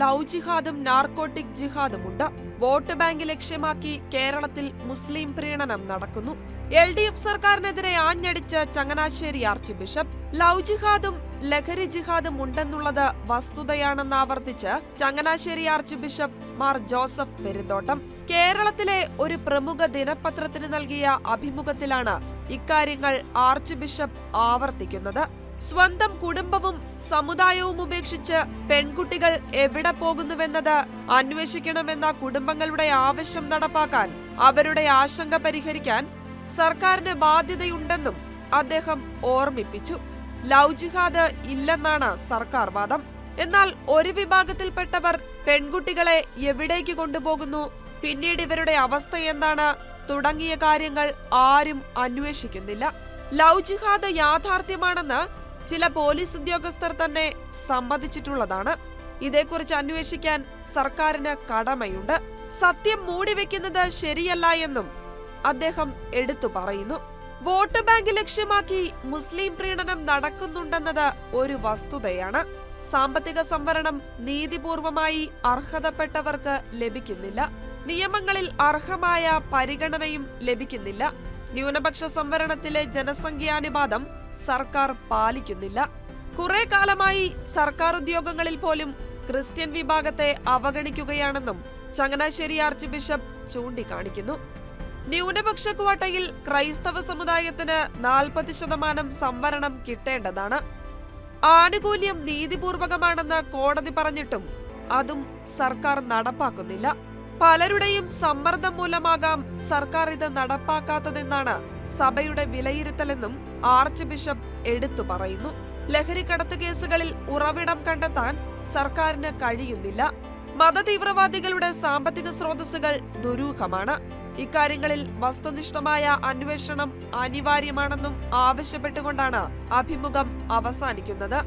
Love ജിഹാദും narcotic ജിഹാദുമുണ്ട്. Vote bank ലക്ഷ്യമാക്കി കേരളത്തിൽ മുസ്ലിം പ്രീണനം നടക്കുന്നു. എൽ ഡി എഫ് സർക്കാരിനെതിരെ ആഞ്ഞടിച്ച ചങ്ങനാശ്ശേരി ആർച്ച് ബിഷപ്പ് ലവ് ജിഹാദും ലഹരി ജിഹാദും ഉണ്ടെന്നുള്ളത് വസ്തുതയാണെന്ന് ആവർത്തിച്ച് Changanassery archbishop Mar Joseph Perumthottam കേരളത്തിലെ ഒരു പ്രമുഖ ദിനപത്രത്തിന് നൽകിയ അഭിമുഖത്തിലാണ് ഇക്കാര്യങ്ങൾ ആർച്ച് ബിഷപ്പ് ആവർത്തിക്കുന്നത്. സ്വന്തം കുടുംബവും സമുദായവും ഉപേക്ഷിച്ച് പെൺകുട്ടികൾ എവിടെ പോകുന്നുവെന്നത് അന്വേഷിക്കണമെന്ന കുടുംബങ്ങളുടെ ആവശ്യം നടപ്പാക്കാൻ അവരുടെ ആശങ്ക പരിഹരിക്കാൻ സർക്കാരിന് ബാധ്യതയുണ്ടെന്നും അദ്ദേഹം ഓർമ്മിപ്പിച്ചു. ലവ് ജിഹാദ് ഇല്ലെന്നാണ് സർക്കാർ വാദം. എന്നാൽ ഒരു വിഭാഗത്തിൽപ്പെട്ടവർ പെൺകുട്ടികളെ എവിടേക്ക് കൊണ്ടുപോകുന്നു പിന്നീട് ഇവരുടെ അവസ്ഥ എന്താണ് തുടങ്ങിയ കാര്യങ്ങൾ ആരും അന്വേഷിക്കുന്നില്ല. ലവ് ജിഹാദ് യാഥാർത്ഥ്യമാണെന്ന് ചില പോലീസ് ഉദ്യോഗസ്ഥർ തന്നെ സമ്മതിച്ചിട്ടുള്ളതാണ്. ഇതേക്കുറിച്ച് അന്വേഷിക്കാൻ സർക്കാരിന് കടമയുണ്ട്. സത്യം മൂടിവെക്കുന്നത് ശരിയല്ല എന്നും അദ്ദേഹം എടുത്തു പറയുന്നു. വോട്ട് ബാങ്ക് ലക്ഷ്യമാക്കി മുസ്ലിം പ്രീണനം നടക്കുന്നുണ്ടെന്നത് ഒരു വസ്തുതയാണ്. സാമ്പത്തിക സംവരണം നീതിപൂർവമായി അർഹതപ്പെട്ടവർക്ക് ലഭിക്കുന്നില്ല. നിയമങ്ങളിൽ അർഹമായ പരിഗണനയും ലഭിക്കുന്നില്ല. ന്യൂനപക്ഷ സംവരണത്തിലെ ജനസംഖ്യാനുപാതം സർക്കാർ പാലിക്കുന്നില്ല. കുറെ കാലമായി സർക്കാർ ഉദ്യോഗങ്ങളിൽ പോലും ക്രിസ്ത്യൻ വിഭാഗത്തെ അവഗണിക്കുകയാണെന്നും ചങ്ങനാശ്ശേരി ആർച്ച് ബിഷപ്പ് ചൂണ്ടിക്കാണിക്കുന്നു. ന്യൂനപക്ഷ ക്വാട്ടയിൽ ക്രൈസ്തവ സമുദായത്തിന് നാൽപ്പത് ശതമാനം സംവരണം കിട്ടേണ്ടതാണ്. ആനുകൂല്യം നീതിപൂർവകമാണെന്ന് കോടതി പറഞ്ഞിട്ടും അതും സർക്കാർ നടപ്പാക്കുന്നില്ല. പലരുടെയും സമ്മർദ്ദം മൂലമാകാം സർക്കാർ ഇത് നടപ്പാക്കാത്തതെന്നാണ് സഭയുടെ വിലയിരുത്തലെന്നും ആർച്ച് ബിഷപ്പ് എടുത്തു പറയുന്നു. ലഹരിക്കടത്ത് കേസുകളിൽ ഉറവിടം കണ്ടെത്താൻ സർക്കാരിന് കഴിയുന്നില്ല. മതതീവ്രവാദികളുടെ സാമ്പത്തിക സ്രോതസ്സുകൾ ദുരൂഹമാണ്. ഇക്കാര്യങ്ങളിൽ വസ്തുനിഷ്ഠമായ അന്വേഷണം അനിവാര്യമാണെന്നും ആവശ്യപ്പെട്ടുകൊണ്ടാണ് അഭിമുഖം അവസാനിക്കുന്നത്.